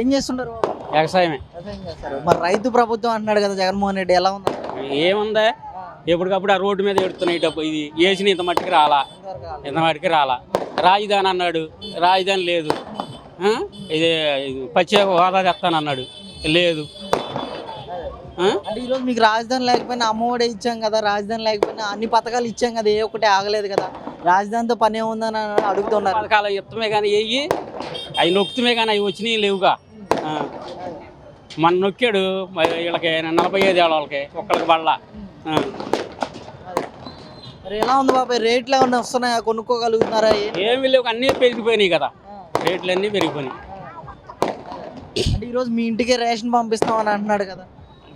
ఏం చేస్తుంటారు? వ్యవసాయమే. మరి రైతు ప్రభుత్వం అంటున్నాడు కదా జగన్మోహన్ రెడ్డి ఎలా ఉంది? ఏముందా? ఎప్పటికప్పుడు ఆ రోడ్డు మీద ఎడుతున్నాయి డబ్బు. ఇది వేసిన ఇంత మట్టికి రాలా. ఇంత మట్టికి రాలా. రాజధాని అన్నాడు. రాజధాని లేదు? ఇది ప్రత్యేక హోదా తెస్తానన్నాడు లేదు. ఆ? అంటే ఈరోజు మీకు రాజధాని లేకపోయినా అమ్మఒడి ఇచ్చాం కదా రాజధాని లేకపోయినా అన్ని పథకాలు ఇచ్చాం కదా ఏ ఒక్కటి ఆగలేదు కదా. రాజధానితో పని ఏముందని అడుగుతున్నారు. పథకాలు ఇత్తమే కానీ వెయ్యి అవి నొక్కుతమే కానీ అవి వచ్చినాయి లేవుగా. మన నొక్కాడు వీళ్ళకి నలభై ఐదు ఏళ్ళ వాళ్ళకి ఒక్కళ్ళకి. మరి ఎలా ఉంది బాబాయ్? రేట్లు ఏమన్నా వస్తున్నాయా? కొనుక్కోగలుగుతున్నారా? ఏమీ లేవు అన్నీ పెరిగిపోయినాయి కదా. రేట్లు అన్నీ పెరిగిపోయినాయి. అంటే ఈరోజు మీ ఇంటికే రేషన్ పంపిస్తాం అని అంటున్నాడు కదా.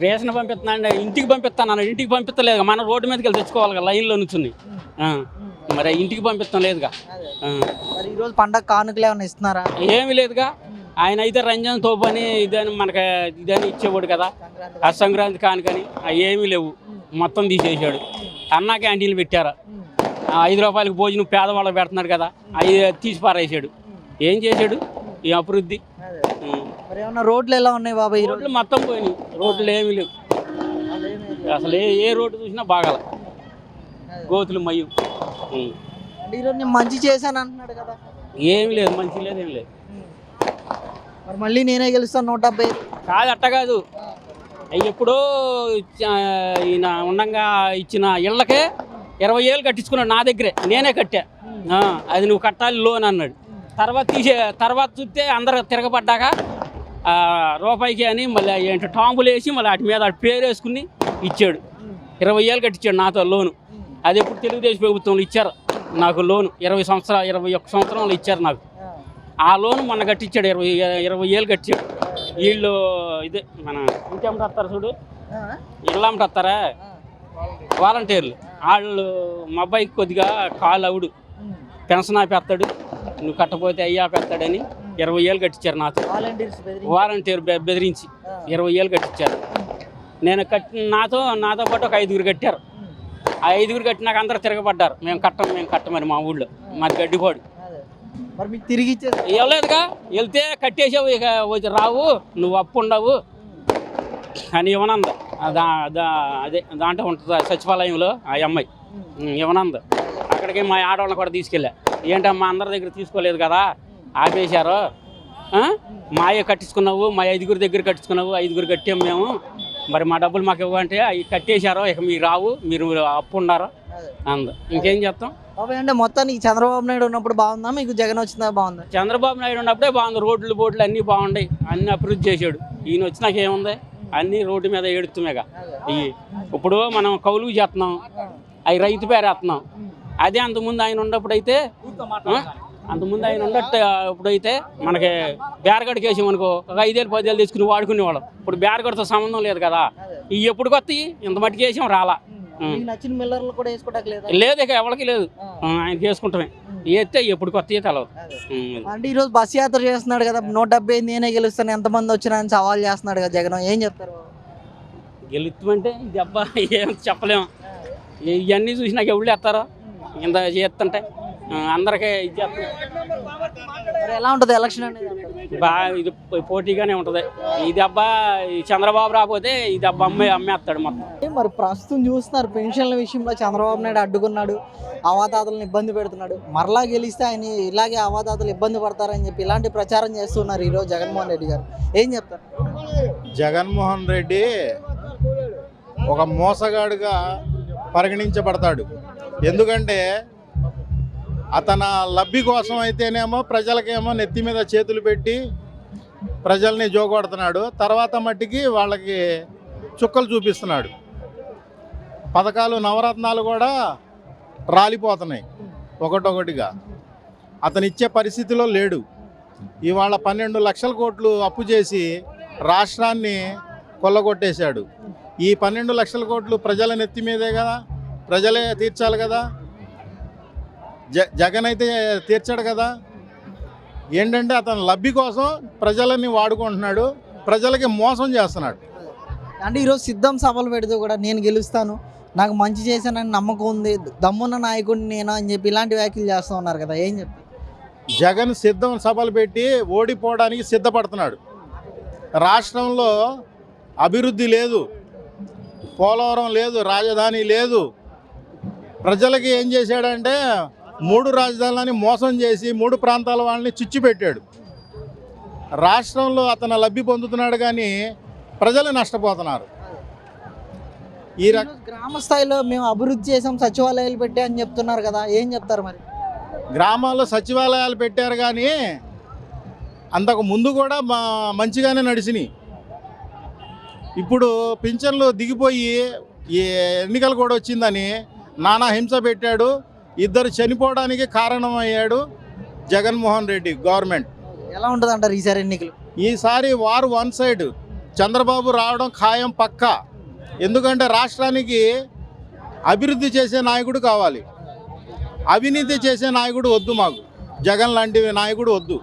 రేషన్ పంపిస్తున్నాను ఇంటికి పంపిస్తాను ఇంటికి పంపించలేదు మన రోడ్డు మీదకి వెళ్ళి తెచ్చుకోవాలి కదా లైన్లో నుంచుంది ఆ. మరి ఇంటికి పంపిస్తాం లేదుగా. మరి ఈరోజు పండగ కానుకలు ఏమైనా ఇస్తున్నారా? ఏమీ లేదుగా. ఆయన అయితే రంజాన్ తోపని ఇదని మనకి ఇదని ఇచ్చేవాడు కదా. ఆ సంక్రాంతి కానుకని అవి ఏమీ లేవు. మొత్తం తీసేసాడు అన్నా క్యాంటీన్లు పెట్టారు. ఐదు రూపాయలకి భోజనం పేదవాళ్ళకి పెడుతున్నాడు కదా. అవి తీసి పారేసాడు ఏం చేశాడు? ఈ అభివృద్ధి. ఏమన్నా రోడ్లు ఎలా ఉన్నాయి బాబాయ్ ఈరోజు? రోడ్లు మొత్తం పోయినాయి. రోడ్లు ఏమీ లేవు. అసలు ఏ ఏ రోడ్డు చూసినా బాగాల. గోతులు మయ్యం. అంటే ఈరోజు నేను మంచి చేశాను అంటున్నాడు కదా. ఏమీ లేదు మంచి లేదు ఏం లేదు. మరి మళ్ళీ నేనే గెలుస్తాను నూట డెబ్బై. కాదు అట్ట కాదు. ఎప్పుడో ఈయన ఉండంగా ఇచ్చిన ఇళ్ళకే ఇరవై ఏళ్ళు కట్టించుకున్నాడు నా దగ్గరే. నేనే కట్టా. అది నువ్వు కట్టాలి లోన్ అన్నాడు. తర్వాత తీసే తర్వాత చూస్తే అందరూ తిరగబడ్డాక ఆ, రూపాయికి అని మళ్ళీ ఏంటో టాంబులు వేసి మళ్ళీ వాటి మీద వాటి పేరు వేసుకుని ఇచ్చాడు. ఇరవై ఏళ్ళు కట్టించాడు నాతో లోను. అది ఎప్పుడు తెలుగుదేశం ప్రభుత్వంలో ఇచ్చారు నాకు లోను ఇరవై సంవత్సరాలు ఇరవై ఒక్క సంవత్సరంలో ఇచ్చారు నాకు ఆ లోన్ మొన్న కట్టించాడు ఇరవై ఇరవై ఏళ్ళు కట్టించాడు వీళ్ళు ఇదే మన ఇంకేమిటి వస్తారు చూడు ఆ? ఇళ్ళ వస్తారా ఆ. వాలంటీర్లు వాళ్ళు మా అబ్బాయికి కొద్దిగా కాలు అవుడు. పెన్షన్ ఆపేస్తాడు నువ్వు కట్టపోతే అయ్యి ఆపేస్తాడని ఇరవై ఏళ్ళు కట్టించారు నాతో వాలంటీర్స్ బెదిరి వాలంటీర్ బె- బెదిరించి. ఇరవై ఏళ్ళు కట్టించారు నేను కట్టి నాతో నాతో పాటు ఒక ఐదుగురు కట్టారు. ఆ ఐదుగురు కట్టినాక అందరూ తిరగబడ్డారు. మేము కట్టం మేము కట్టమని మా ఊళ్ళో మాది గడ్డిపాడు మరి మీకు తిరిగి ఇచ్చేసి వెళ్ళలేదుగా వెళ్తే కట్టేసావు ఇక వచ్చి రావు నువ్వు అప్పు ఉండవు అని ఇవ్వనంద. దా దా అదే దాంట్లో ఉంటుంది సచివాలయంలో ఆ అమ్మాయి. ఇవ్వనంద. అక్కడికి మా ఆడవాళ్ళని కూడా తీసుకెళ్ళా. ఏంటమ్మా అందరి దగ్గర తీసుకోలేదు కదా? ఆపేశారు? మాయే కట్టించుకున్నావు మా ఐదుగురు దగ్గర కట్టించుకున్నావు ఐదుగురు కట్టాం మేము. మరి మా డబ్బులు మాకు ఇవ్వంటే అవి కట్టేశారు ఇక మీరు రావు మీరు అప్పు ఉన్నారు అదే. ఇంకేం బాబాయ్ అంటే మొత్తానికి చంద్రబాబు నాయుడు ఉన్నప్పుడు బాగుందా? మీకు జగన్ వచ్చిందా బాగుందా? చంద్రబాబు నాయుడు ఉన్నప్పుడే బాగుంది. రోడ్లు బోట్లు అన్నీ బాగున్నాయి అన్ని అభివృద్ధి చేశాడు. ఈయన వచ్చినాక ఏముంది? అన్నీ రోడ్డు మీద ఏడుతున్నాయిగా ఈ ఇప్పుడు మనం కౌలుకు చేస్తున్నాం. అవి రైతు పేరు వేస్తున్నాం అదే అంతకుముందు ఆయన ఉన్నప్పుడు అయితే? అంతకుముందు ఆయన ఉన్నట్టు ఇప్పుడైతే మనకి బేరగడికి వేసాం అనుకో ఒక ఐదేళ్ళు పదేళ్ళు తెచ్చుకుని వాడుకునేవాళ్ళం. ఇప్పుడు బేరగడితో సంబంధం లేదు కదా. ఇవి ఎప్పుడు కొత్తవి ఇంత మట్టికి వేసాం రాలా. లేదా? ఇక ఎవరికి లేదు. ఆయన చేసుకుంటామే వేస్తే ఎప్పుడు కొత్తవి తెలవదు. అంటే ఈరోజు బస్ యాత్ర చేస్తున్నాడు కదా నూట డెబ్బై నేనే గెలుస్తాను ఎంతమంది వచ్చినా అని సవాల్ చేస్తున్నాడు కదా జగన్. ఏం చెప్తారు గెలుస్తామంటే ఇది అబ్బా ఏం చెప్పలేము ఇవన్నీ చూసినాక ఎవరు వేస్తారో ఇంత చేస్తుంటే అందరికీ ఇది. మరి ఎలా ఉంటుంది ఎలక్షన్ అనేది? బాగా ఇది పోటీగానే ఉంటుంది. ఇది అబ్బా ఈ చంద్రబాబు రాకపోతే ఇది అబ్బా అమ్మాయి అమ్మేస్తాడు మొత్తం. మరి ప్రస్తుతం చూస్తున్నారు పెన్షన్ల విషయంలో చంద్రబాబు నాయుడు అడ్డుకున్నాడు అవాతాతలను ఇబ్బంది పెడుతున్నాడు. మరలా గెలిస్తే ఆయన ఇలాగే అవాతాతలు ఇబ్బంది పడతారని చెప్పి ఇలాంటి ప్రచారం చేస్తున్నారు ఈరోజు జగన్మోహన్ రెడ్డి గారు. ఏం చెప్తారు? జగన్మోహన్ రెడ్డి ఒక మోసగాడుగా పరిగణించబడతాడు. ఎందుకంటే అతని లబ్ధి కోసం అయితేనేమో ప్రజలకేమో నెత్తి మీద చేతులు పెట్టి ప్రజల్ని జోగొడుతున్నాడు. తర్వాత మట్టికి వాళ్ళకి చుక్కలు చూపిస్తున్నాడు. పథకాలు నవరత్నాలు కూడా రాలిపోతున్నాయి ఒకటొకటిగా. అతను ఇచ్చే పరిస్థితిలో లేడు. ఇవాళ పన్నెండు లక్షల కోట్లు అప్పు చేసి రాష్ట్రాన్ని కొల్లగొట్టేశాడు. ఈ పన్నెండు లక్షల కోట్లు ప్రజల నెత్తి మీదే కదా? ప్రజలే తీర్చాలి కదా? జగన్ అయితే తీర్చాడు కదా. ఏంటంటే అతను లబ్ధి కోసం ప్రజలని వాడుకుంటున్నాడు ప్రజలకి మోసం చేస్తున్నాడు. అంటే ఈరోజు సిద్ధం సభలు పెడితే కూడా నేను గెలుస్తాను నాకు మంచి చేశానని నమ్మకం ఉంది దమ్మున్న నాయకుడిని నేను అని చెప్పి ఇలాంటి వ్యాఖ్యలు చేస్తూ ఉన్నారు కదా ఏం చెప్తారు జగన్ సిద్ధం సభలు పెట్టి ఓడిపోవడానికి సిద్ధపడుతున్నాడు. రాష్ట్రంలో అభివృద్ధి లేదు పోలవరం లేదు రాజధాని లేదు. ప్రజలకి ఏం చేశాడంటే మూడు రాజధానులని మోసం చేసి మూడు ప్రాంతాల వాళ్ళని చిచ్చు పెట్టాడు. రాష్ట్రంలో అతను లబ్ధి పొందుతున్నాడు కానీ ప్రజలు నష్టపోతున్నారు. ఈ గ్రామ స్థాయిలో మేము అభివృద్ధి చేసాం సచివాలయాలు పెట్టి అని చెప్తున్నారు కదా ఏం చెప్తారు మరి? గ్రామాల్లో సచివాలయాలు పెట్టారు కానీ అంతకు ముందు కూడా మా మంచిగానే నడిచినాయి. ఇప్పుడు పింఛన్లు దిగిపోయి ఈ ఎన్నికలు కూడా వచ్చిందని నానా హింస పెట్టాడు. ఇద్దరు చనిపోవడానికి కారణమయ్యాడు జగన్మోహన్ రెడ్డి గవర్నమెంట్. ఎలా ఉంటుంది అంటారు ఈసారి ఎన్నికలు? ఈసారి వారు వన్ సైడ్. చంద్రబాబు రావడం ఖాయం పక్కా. ఎందుకంటే రాష్ట్రానికి అభివృద్ధి చేసే నాయకుడు కావాలి. అవినీతి చేసే నాయకుడు వద్దు మాకు. జగన్ లాంటి నాయకుడు వద్దు.